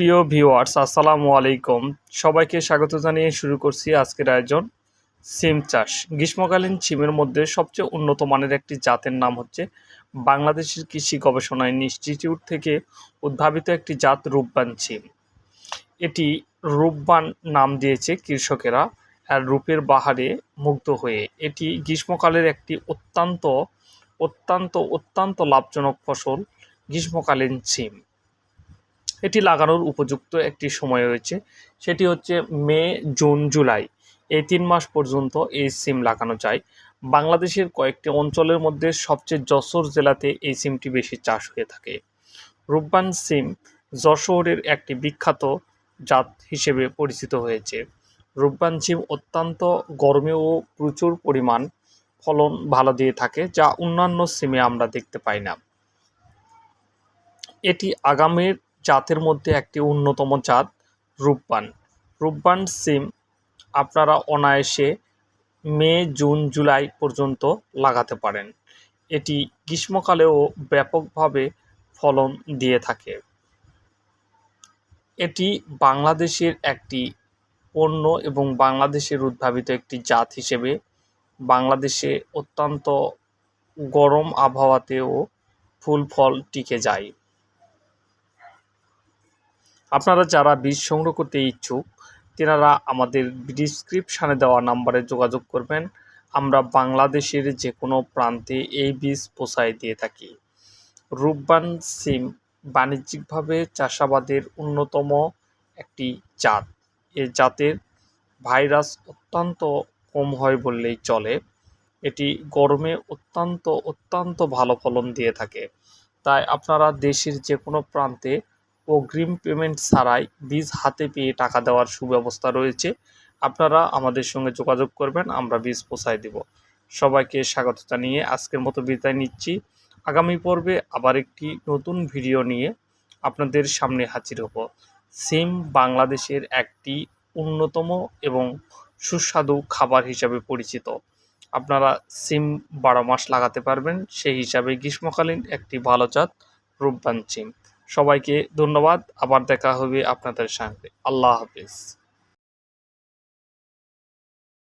সুপ্রিয় ভিউয়ার্স, আসসালামু আলাইকুম। সবাইকে স্বাগত জানিয়ে শুরু করছি আজকের আয়োজন, সিম চাষ। গ্রীষ্মকালীন সিমের মধ্যে সবচেয়ে উন্নত মানের একটি জাতের নাম হচ্ছে বাংলাদেশের কৃষি গবেষণা ইনস্টিটিউট থেকে উদ্ভাবিত একটি জাত রূপবান সিম। এটি রূপবান নাম দিয়েছে কৃষকেরা আর রূপের বাহারে মুগ্ধ হয়ে। এটি গ্রীষ্মকালের একটি অত্যন্ত অত্যন্ত অত্যন্ত লাভজনক ফসল গ্রীষ্মকালীন সিম। এটি লাগানোর উপযুক্ত একটি সময় রয়েছে। সেটি হচ্ছে মে, জুন, জুলাই। এই তিন মাস পর্যন্ত এই সিম লাগানো যায়। বাংলাদেশের কয়েকটি অঞ্চলের মধ্যে সবচেয়ে যশোর জেলাতে এই সিমটি বেশি চাষ হয়ে থাকে। রূপবান সিম যশোরের একটি বিখ্যাত জাত হিসেবে পরিচিত হয়েছে। রূপবান সিম অত্যন্ত গরমে ও প্রচুর পরিমাণ ফলন ভালো দিয়ে থাকে, যা অন্যান্য সিমে আমরা দেখতে পাই না। এটি আগামের জাতের মধ্যে একটি অন্যতম জাত রূপবান। রূপবান সিম আপনারা অনায়াসে মে, জুন, জুলাই পর্যন্ত লাগাতে পারেন। এটি গ্রীষ্মকালেও ব্যাপকভাবে ফলন দিয়ে থাকে। এটি বাংলাদেশের একটি পণ্য এবং বাংলাদেশের উদ্ভাবিত একটি জাত হিসেবে বাংলাদেশে অত্যন্ত গরম আবহাওয়াতেও ফুল ফল টিকে যায়। আপনারা যারা বীজ সংগ্রহ করতে ইচ্ছুক, তেনারা আমাদের ডিসক্রিপশানে দেওয়া নাম্বারে যোগাযোগ করবেন। আমরা বাংলাদেশের যে কোনো প্রান্তে এই বীজ পোষায় দিয়ে থাকি। রূপবান সিম বাণিজ্যিকভাবে চাষাবাদের অন্যতম একটি জাত। এ জাতের ভাইরাস অত্যন্ত কম হয় বললেই চলে। এটি গরমে অত্যন্ত অত্যন্ত ভালো ফলন দিয়ে থাকে। তাই আপনারা দেশের যে কোনো প্রান্তে অগ্রিম পেমেন্ট ছাড়াই বীজ হাতে পেয়ে টাকা দেওয়ার সুব্যবস্থা রয়েছে। আপনারা আমাদের সঙ্গে যোগাযোগ করবেন, আমরা বীজ পৌঁছায় দেব। সবাইকে স্বাগত জানিয়ে আজকের মতো বিদায় নিচ্ছি। আগামী পর্বে আবার একটি নতুন ভিডিও নিয়ে আপনাদের সামনে হাজির হব। সিম বাংলাদেশের একটি অন্যতম এবং সুস্বাদু খাবার হিসাবে পরিচিত। আপনারা সিম বারো মাস লাগাতে পারবেন, সেই হিসাবে গ্রীষ্মকালীন একটি ভালো জাত রূপবান সিম। সবাইকে ধন্যবাদ। আবার দেখা হবে আপনাদের সঙ্গে আল্লাহ হাফিজ।